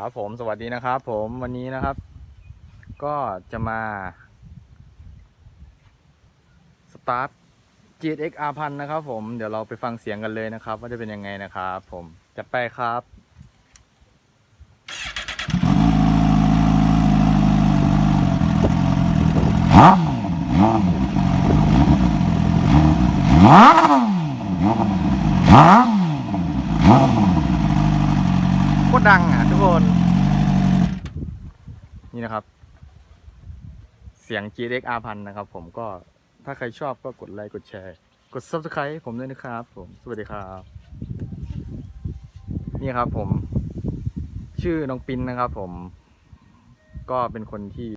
ครับผมสวัสดีนะครับ ผมวันนี้นะครับ ก็จะมาสตาร์ท GTX R พันนะครับ ผมเดี๋ยวเราไปฟังเสียงกันเลยนะครับ ว่าจะเป็นยังไงนะครับ ผมจะไปครับโคตรดังอะ คน นี่นะครับ เสียง GX R พันนะครับ ผมก็ถ้าใครชอบก็กดไลค์กดแชร์ กด Subscribe ให้ผมด้วยนะครับ ผมสวัสดีครับ นี่ครับผม ชื่อน้องปินนะครับ ผม ก็เป็นคนที่